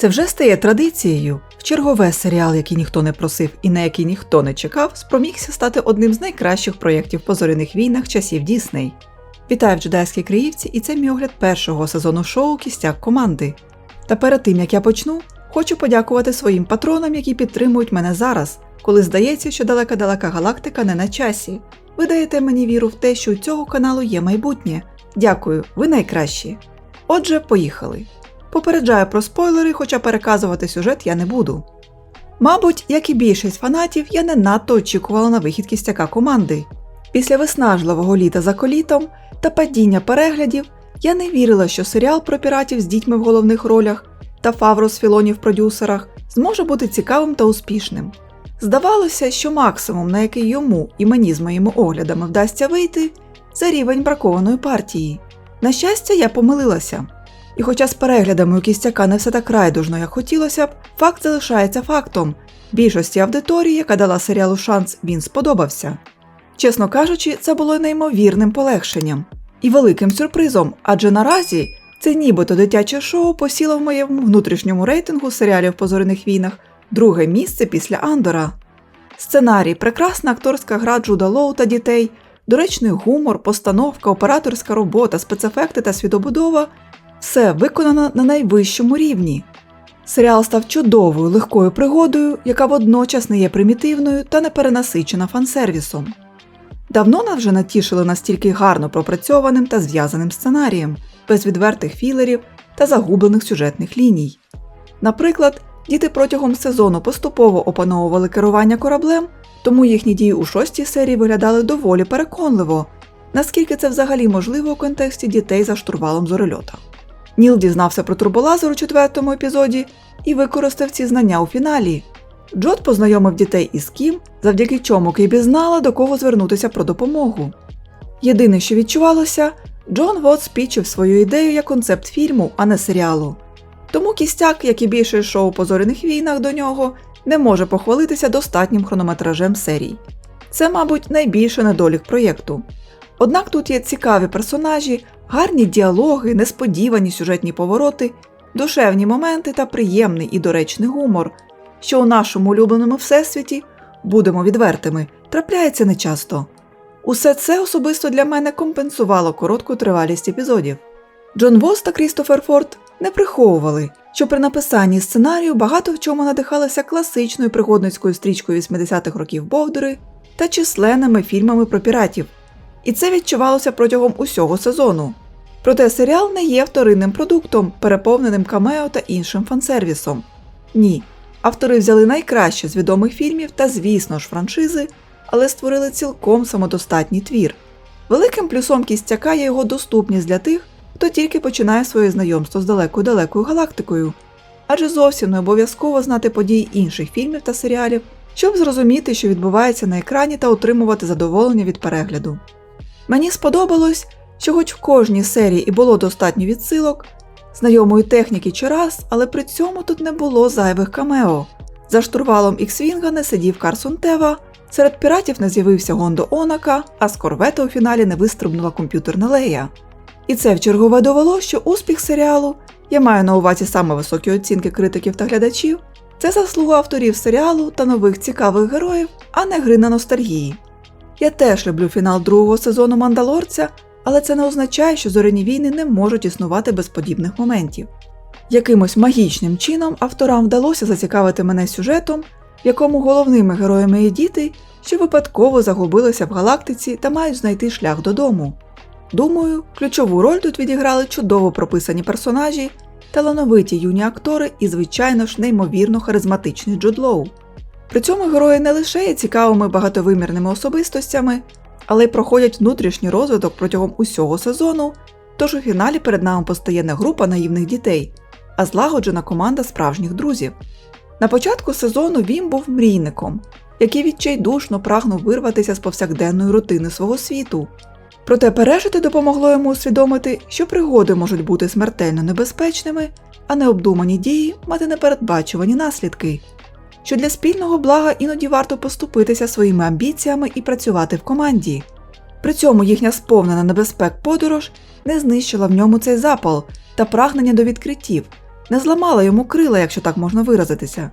Це вже стає традицією. Чергове серіал, який ніхто не просив і на який ніхто не чекав, спромігся стати одним з найкращих проєктів по зоряних війнах часів Дісней. Вітаю в джедайській Криївці, і це мій огляд першого сезону шоу Кістяк команди. Та перед тим як я почну, хочу подякувати своїм патронам, які підтримують мене зараз, коли здається, що далека-далека галактика не на часі. Ви даєте мені віру в те, що у цього каналу є майбутнє. Дякую, ви найкращі. Отже, поїхали. Попереджаю про спойлери, хоча переказувати сюжет я не буду. Мабуть, як і більшість фанатів, я не надто очікувала на вихід кістяка команди. Після виснажливого літа за колітом та падіння переглядів я не вірила, що серіал про піратів з дітьми в головних ролях та Фавро з Філоні в продюсерах зможе бути цікавим та успішним. Здавалося, що максимум, на який йому і мені з моїми оглядами вдасться вийти, це рівень бракованої партії. На щастя, я помилилася. І хоча з переглядами у кістяка не все так райдужно, як хотілося б, факт залишається фактом. Більшості аудиторії, яка дала серіалу шанс, він сподобався. Чесно кажучи, це було неймовірним полегшенням і великим сюрпризом, адже наразі це нібито дитяче шоу посіло в моєму внутрішньому рейтингу серіалів по зоряних війнах друге місце після Андора. Сценарій, прекрасна акторська гра Джуда Лоу та дітей, доречний гумор, постановка, операторська робота, спецефекти та світобудова все виконано на найвищому рівні. Серіал став чудовою легкою пригодою, яка водночас не є примітивною та не перенасичена фансервісом. Давно нас вже натішили настільки гарно пропрацьованим та зв'язаним сценарієм, без відвертих філерів та загублених сюжетних ліній. Наприклад, діти протягом сезону поступово опановували керування кораблем, тому їхні дії у шостій серії виглядали доволі переконливо, наскільки це взагалі можливо у контексті дітей за штурвалом зорольота. Ніл дізнався про турболазер у четвертому епізоді і використав ці знання у фіналі. Джот познайомив дітей із Кім, завдяки чому Кейбі знала, до кого звернутися про допомогу. Єдине, що відчувалося, Джон Вот спічив свою ідею як концепт фільму, а не серіалу. Тому кістяк, як і більше шоу по зоряних війнах до нього, не може похвалитися достатнім хронометражем серій. Це, мабуть, найбільший недолік проєкту. Однак тут є цікаві персонажі, гарні діалоги, несподівані сюжетні повороти, душевні моменти та приємний і доречний гумор, що у нашому улюбленому всесвіті, будемо відвертими, трапляється нечасто. Усе це особисто для мене компенсувало коротку тривалість епізодів. Джон Вос та Крістофер Форд не приховували, що при написанні сценарію багато в чому надихалися класичною пригодницькою стрічкою 80-х років Бовдери та численними фільмами про піратів. І це відчувалося протягом усього сезону. Проте серіал не є вторинним продуктом, переповненим камео та іншим фансервісом. Ні, автори взяли найкраще з відомих фільмів та, звісно ж, франшизи, але створили цілком самодостатній твір. Великим плюсом кістяка є його доступність для тих, хто тільки починає своє знайомство з далекою далекою галактикою, адже зовсім не обов'язково знати події інших фільмів та серіалів, щоб зрозуміти, що відбувається на екрані та отримувати задоволення від перегляду. Мені сподобалось, що хоч в кожній серії і було достатньо відсилок, знайомої техніки чи раз, але при цьому тут не було зайвих камео. За штурвалом Іксвінга не сидів Карсон Тева, серед піратів не з'явився Гондо Онака, а з корвета у фіналі не вистрибнула комп'ютерна лея. І це в чергове довело, що успіх серіалу, я маю на увазі саме високі оцінки критиків та глядачів, це заслуга авторів серіалу та нових цікавих героїв, а не гри на ностальгії. Я теж люблю фінал другого сезону Мандалорця, але це не означає, що зоряні війни не можуть існувати без подібних моментів. Якимось магічним чином авторам вдалося зацікавити мене сюжетом, в якому головними героями є діти, що випадково загубилися в галактиці та мають знайти шлях додому. Думаю, ключову роль тут відіграли чудово прописані персонажі, талановиті юні актори і, звичайно ж, неймовірно харизматичний Джуд Лоу. При цьому герої не лише є цікавими багатовимірними особистостями, але й проходять внутрішній розвиток протягом усього сезону, тож у фіналі перед нами постає не група наївних дітей, а злагоджена команда справжніх друзів. На початку сезону він був мрійником, який відчайдушно прагнув вирватися з повсякденної рутини свого світу. Проте пережити допомогло йому усвідомити, що пригоди можуть бути смертельно небезпечними, а необдумані дії мати непередбачувані наслідки що для спільного блага іноді варто поступитися своїми амбіціями і працювати в команді. При цьому їхня сповнена небезпек подорож не знищила в ньому цей запал та прагнення до відкриттів, не зламала йому крила, якщо так можна виразитися.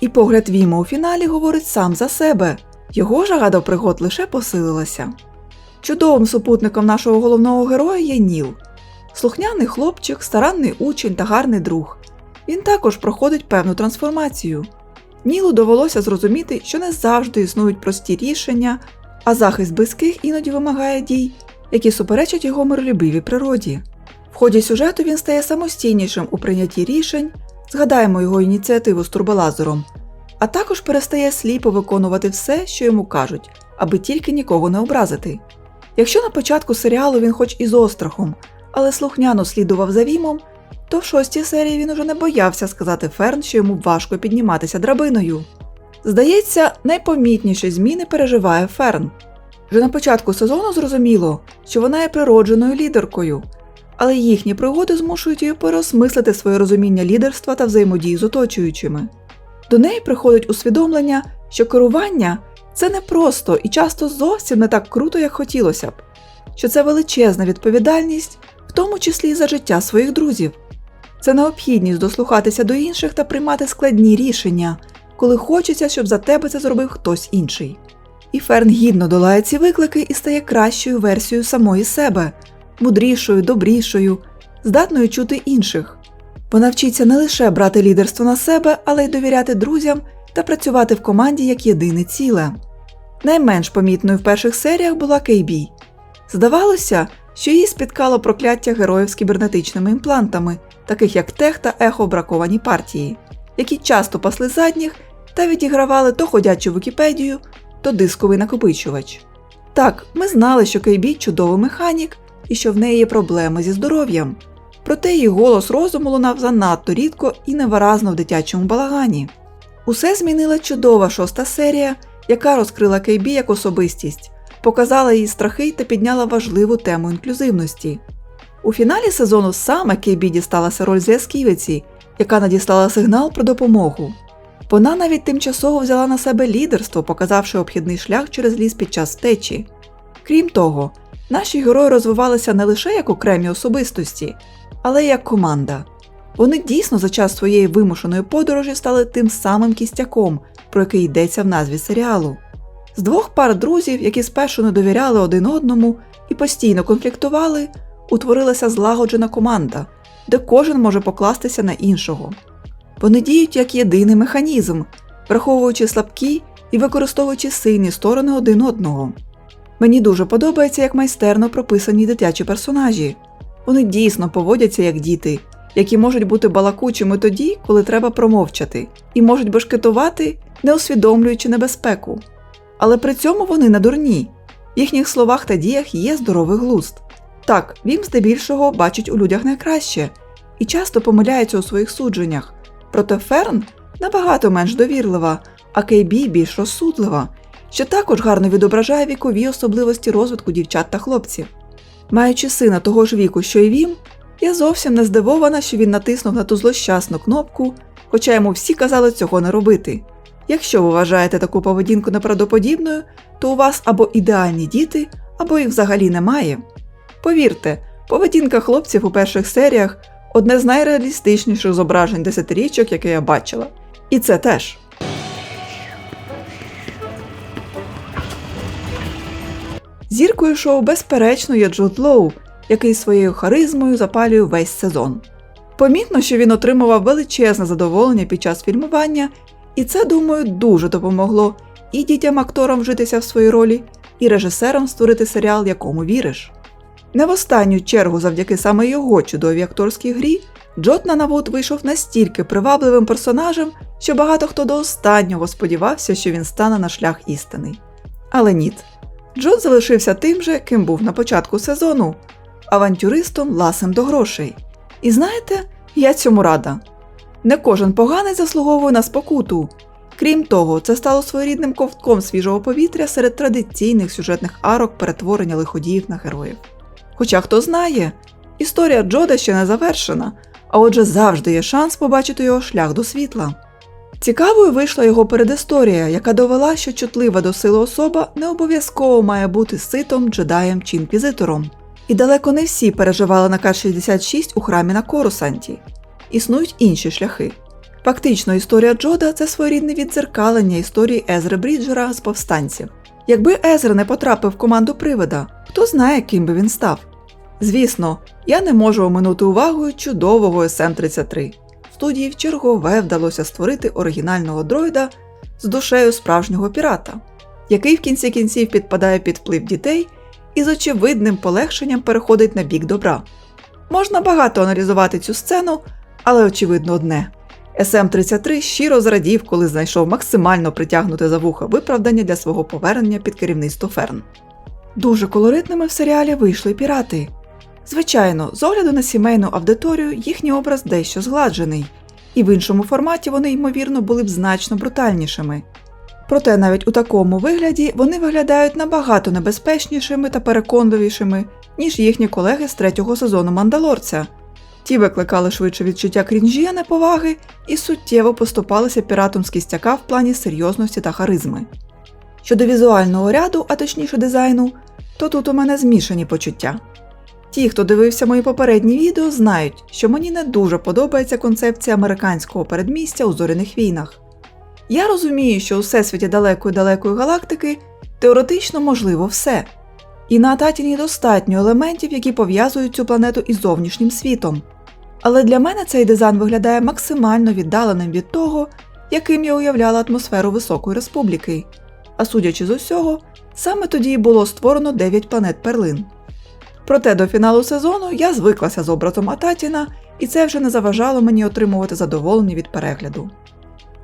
І погляд Віма у фіналі говорить сам за себе. Його жага до пригод лише посилилася. Чудовим супутником нашого головного героя є Ніл. Слухняний хлопчик, старанний учень та гарний друг. Він також проходить певну трансформацію. Нілу довелося зрозуміти, що не завжди існують прості рішення, а захист близьких іноді вимагає дій, які суперечать його миролюбивій природі. В ході сюжету він стає самостійнішим у прийнятті рішень, згадаємо його ініціативу з турболазером, а також перестає сліпо виконувати все, що йому кажуть, аби тільки нікого не образити. Якщо на початку серіалу він хоч і з острахом, але слухняно слідував за Вімом, то в шостій серії він уже не боявся сказати Ферн, що йому важко підніматися драбиною. Здається, найпомітніші зміни переживає Ферн. Вже на початку сезону зрозуміло, що вона є природженою лідеркою, але їхні пригоди змушують її переосмислити своє розуміння лідерства та взаємодії з оточуючими. До неї приходить усвідомлення, що керування це не просто і часто зовсім не так круто, як хотілося б, що це величезна відповідальність, в тому числі і за життя своїх друзів. Це необхідність дослухатися до інших та приймати складні рішення, коли хочеться, щоб за тебе це зробив хтось інший. І Ферн гідно долає ці виклики і стає кращою версією самої себе, мудрішою, добрішою, здатною чути інших. Вона вчиться не лише брати лідерство на себе, але й довіряти друзям та працювати в команді як єдине ціле. Найменш помітною в перших серіях була Кейбі. Здавалося, що її спіткало прокляття героїв з кібернетичними імплантами, таких як Тех та Ехо в бракованій партії, які часто пасли задніх та відігравали то ходячу Вікіпедію, то дисковий накопичувач. Так, ми знали, що Кейбі чудовий механік і що в неї є проблеми зі здоров'ям, проте її голос розуму лунав занадто рідко і невиразно в дитячому балагані. Усе змінила чудова шоста серія, яка розкрила Кейбі як особистість, показала її страхи та підняла важливу тему інклюзивності. У фіналі сезону саме Кейбі дісталася роль зв'язківиці, яка надіслала сигнал про допомогу. Вона навіть тимчасово взяла на себе лідерство, показавши обхідний шлях через ліс під час втечі. Крім того, наші герої розвивалися не лише як окремі особистості, але й як команда. Вони дійсно за час своєї вимушеної подорожі стали тим самим кістяком, про який йдеться в назві серіалу. З двох пар друзів, які спершу не довіряли один одному і постійно конфліктували, утворилася злагоджена команда, де кожен може покластися на іншого. Вони діють як єдиний механізм, враховуючи слабкі і використовуючи сильні сторони один одного. Мені дуже подобається, як майстерно прописані дитячі персонажі. Вони дійсно поводяться як діти, які можуть бути балакучими тоді, коли треба промовчати, і можуть башкетувати, не усвідомлюючи небезпеку. Але при цьому вони не дурні, в їхніх словах та діях є здоровий глузд. Так, він здебільшого бачить у людях найкраще і часто помиляється у своїх судженнях, проте Ферн набагато менш довірлива, а Кейбі більш розсудлива, що також гарно відображає вікові особливості розвитку дівчат та хлопців. Маючи сина того ж віку, що й він, я зовсім не здивована, що він натиснув на ту злощасну кнопку, хоча йому всі казали цього не робити. Якщо ви вважаєте таку поведінку неправдоподібною, то у вас або ідеальні діти, або їх взагалі немає. Повірте, поведінка хлопців у перших серіях одне з найреалістичніших зображень десятирічок, яке я бачила. І це теж. Зіркою шоу, безперечно, є Джуд Лоу, який своєю харизмою запалює весь сезон. Помітно, що він отримував величезне задоволення під час фільмування, і це, думаю, дуже допомогло і дітям-акторам вжитися в своїй ролі, і режисерам створити серіал, якому віриш. Не в останню чергу, завдяки саме його чудовій акторській грі, Джот Нанавуд вийшов настільки привабливим персонажем, що багато хто до останнього сподівався, що він стане на шлях істини. Але ні. Джот залишився тим же, ким був на початку сезону авантюристом ласим до грошей. І знаєте, я цьому рада. Не кожен поганий заслуговує на спокуту. Крім того, це стало своєрідним ковтком свіжого повітря серед традиційних сюжетних арок перетворення лиходіїв на героїв. Хоча хто знає, історія Джода ще не завершена, а отже завжди є шанс побачити його шлях до світла. Цікавою вийшла його передісторія, яка довела, що чутлива до сили особа не обов'язково має бути ситом, джедаєм чи інквізитором. І далеко не всі переживали на К-66 у храмі на Корусанті. існують інші шляхи. Фактично, історія Джода це своєрідне віддзеркалення історії Езри Бріджера з повстанців. Якби Езра не потрапив в команду привида, хто знає, ким би він став. Звісно, я не можу оминути увагою чудового SM-33. Студії в чергове вдалося створити оригінального дроїда з душею справжнього пірата, який в кінці кінців підпадає під вплив дітей і з очевидним полегшенням переходить на бік добра. Можна багато аналізувати цю сцену, але очевидно одне. SM-33 щиро зрадів, коли знайшов максимально притягнути за вуха виправдання для свого повернення під керівництво Ферн. Дуже колоритними в серіалі вийшли пірати. Звичайно, з огляду на сімейну аудиторію їхній образ дещо згладжений, і в іншому форматі вони, ймовірно, були б значно брутальнішими. Проте навіть у такому вигляді вони виглядають набагато небезпечнішими та переконливішими, ніж їхні колеги з третього сезону Мандалорця. Ті викликали швидше відчуття крінжі, а не і суттєво поступалися піратом з кістяка в плані серйозності та харизми. Щодо візуального ряду, а точніше дизайну, то тут у мене змішані почуття. Ті, хто дивився мої попередні відео, знають, що мені не дуже подобається концепція американського передмістя у зоряних війнах. Я розумію, що у всесвіті далекої далекої галактики теоретично можливо все, і на Ататіні достатньо елементів, які пов'язують цю планету із зовнішнім світом. Але для мене цей дизайн виглядає максимально віддаленим від того, яким я уявляла атмосферу Високої Республіки. А судячи з усього, саме тоді й було створено 9 планет перлин. Проте до фіналу сезону я звиклася з образом Ататіна, і це вже не заважало мені отримувати задоволення від перегляду.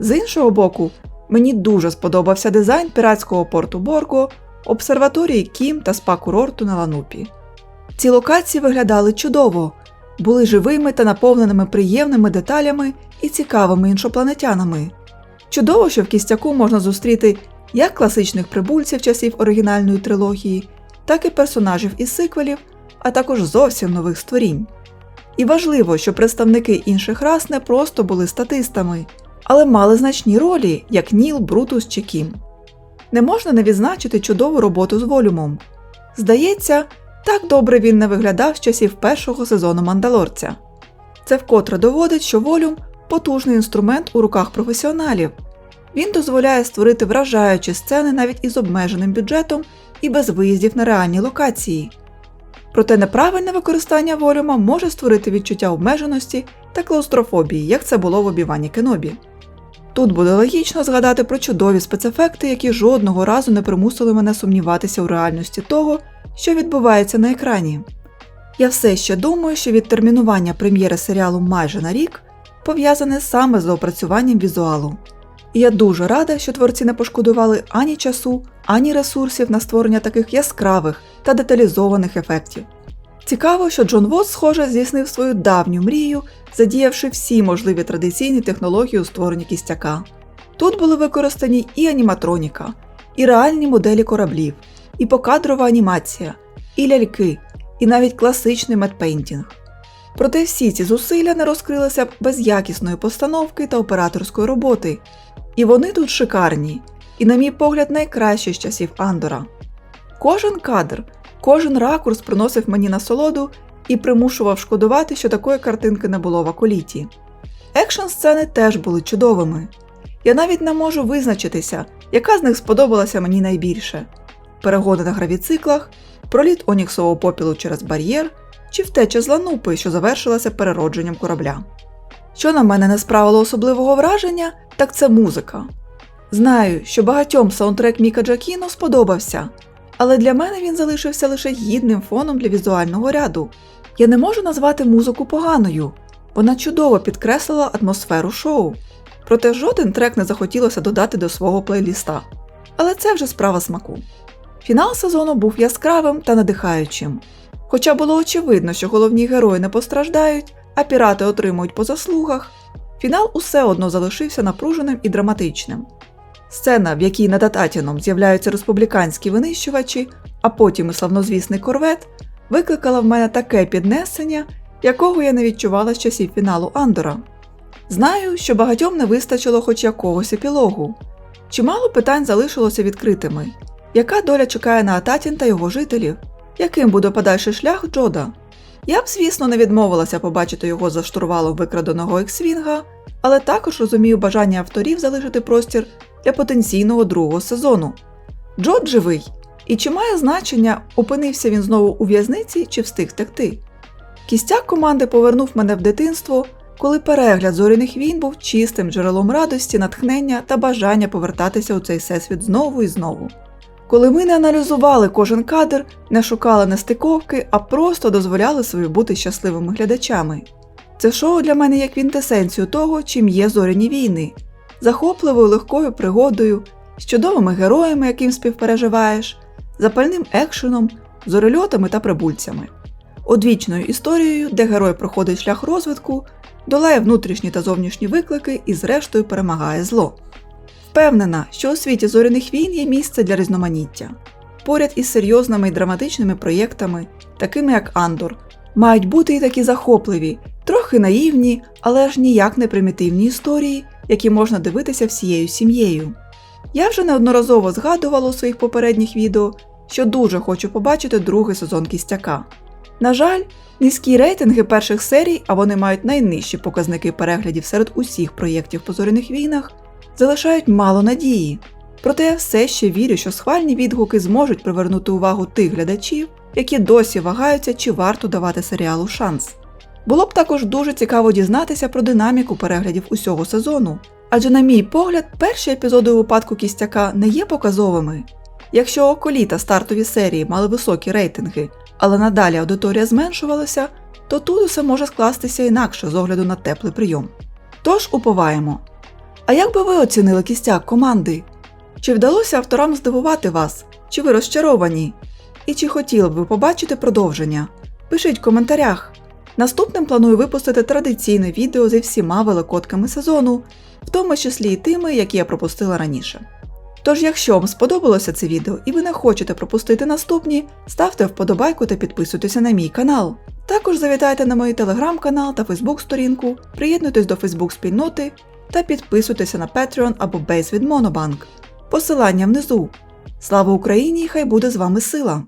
З іншого боку, мені дуже сподобався дизайн піратського порту Борго, обсерваторії Кім та спа-курорту на Ланупі. Ці локації виглядали чудово, були живими та наповненими приємними деталями і цікавими іншопланетянами. Чудово, що в кістяку можна зустріти як класичних прибульців часів оригінальної трилогії, так і персонажів із сиквелів, а також зовсім нових створінь. І важливо, що представники інших рас не просто були статистами, але мали значні ролі, як Ніл, Брутус чи Кім. Не можна не відзначити чудову роботу з волюмом. Здається, так добре він не виглядав з часів першого сезону Мандалорця. Це вкотре доводить, що волюм потужний інструмент у руках професіоналів. Він дозволяє створити вражаючі сцени навіть із обмеженим бюджетом і без виїздів на реальні локації. Проте неправильне використання волюма може створити відчуття обмеженості та клаустрофобії, як це було в обіванні Кенобі. Тут буде логічно згадати про чудові спецефекти, які жодного разу не примусили мене сумніватися у реальності того, що відбувається на екрані. Я все ще думаю, що відтермінування прем'єри серіалу майже на рік пов'язане саме з доопрацюванням візуалу. І я дуже рада, що творці не пошкодували ані часу, ані ресурсів на створення таких яскравих та деталізованих ефектів. Цікаво, що Джон Вос, схоже, здійснив свою давню мрію, задіявши всі можливі традиційні технології у створенні кістяка. Тут були використані і аніматроніка, і реальні моделі кораблів, і покадрова анімація, і ляльки, і навіть класичний медпейнтінг. Проте всі ці зусилля не розкрилися без якісної постановки та операторської роботи, і вони тут шикарні, і, на мій погляд, найкращі з часів Андора. Кожен кадр, кожен ракурс приносив мені насолоду і примушував шкодувати, що такої картинки не було в аколіті. Екшн сцени теж були чудовими. Я навіть не можу визначитися, яка з них сподобалася мені найбільше: перегони на гравіциклах, проліт оніксового попілу через бар'єр чи втеча з ланупи, що завершилася переродженням корабля. Що на мене не справило особливого враження, так це музика. Знаю, що багатьом саундтрек Міка Джакіно сподобався, але для мене він залишився лише гідним фоном для візуального ряду. Я не можу назвати музику поганою, вона чудово підкреслила атмосферу шоу. Проте жоден трек не захотілося додати до свого плейліста. Але це вже справа смаку. Фінал сезону був яскравим та надихаючим. Хоча було очевидно, що головні герої не постраждають, а пірати отримують по заслугах, фінал усе одно залишився напруженим і драматичним. Сцена, в якій над Ататіном з'являються республіканські винищувачі, а потім і славнозвісний корвет, викликала в мене таке піднесення, якого я не відчувала з часів фіналу Андора. Знаю, що багатьом не вистачило хоч якогось епілогу. Чимало питань залишилося відкритими. Яка доля чекає на Ататін та його жителів? Яким буде подальший шлях Джода? Я б, звісно, не відмовилася побачити його за штурвалом викраденого ексвінга, але також розумію бажання авторів залишити простір для потенційного другого сезону. Джот живий, і чи має значення, опинився він знову у в'язниці чи встиг втекти? Кістяк команди повернув мене в дитинство, коли перегляд зоряних війн був чистим джерелом радості, натхнення та бажання повертатися у цей всесвіт знову і знову. Коли ми не аналізували кожен кадр, не шукали нестиковки, а просто дозволяли собі бути щасливими глядачами. Це шоу для мене як квінтесенцію того, чим є зоряні війни, захопливою легкою пригодою, з чудовими героями, яким співпереживаєш, запальним екшеном, зорельотами та прибульцями, одвічною історією, де герой проходить шлях розвитку, долає внутрішні та зовнішні виклики і, зрештою, перемагає зло. Впевнена, що у світі зоряних війн є місце для різноманіття. Поряд із серйозними і драматичними проєктами, такими як Андор, мають бути і такі захопливі, трохи наївні, але ж ніяк не примітивні історії, які можна дивитися всією сім'єю. Я вже неодноразово згадувала у своїх попередніх відео, що дуже хочу побачити другий сезон кістяка. На жаль, низькі рейтинги перших серій, а вони мають найнижчі показники переглядів серед усіх проєктів по зоряних війнах, залишають мало надії. Проте я все ще вірю, що схвальні відгуки зможуть привернути увагу тих глядачів, які досі вагаються, чи варто давати серіалу шанс. Було б також дуже цікаво дізнатися про динаміку переглядів усього сезону, адже, на мій погляд, перші епізоди у випадку кістяка не є показовими. Якщо околі та стартові серії мали високі рейтинги, але надалі аудиторія зменшувалася, то тут усе може скластися інакше з огляду на теплий прийом. Тож уповаємо. А як би ви оцінили кістяк команди? Чи вдалося авторам здивувати вас? Чи ви розчаровані? І чи хотіли б ви побачити продовження? Пишіть в коментарях. Наступним планую випустити традиційне відео зі всіма великодками сезону, в тому числі і тими, які я пропустила раніше. Тож, якщо вам сподобалося це відео і ви не хочете пропустити наступні, ставте вподобайку та підписуйтеся на мій канал. Також завітайте на мій телеграм-канал та фейсбук-сторінку, приєднуйтесь до фейсбук-спільноти та підписуйтеся на Patreon або Base від Monobank. Посилання внизу. Слава Україні! Хай буде з вами сила!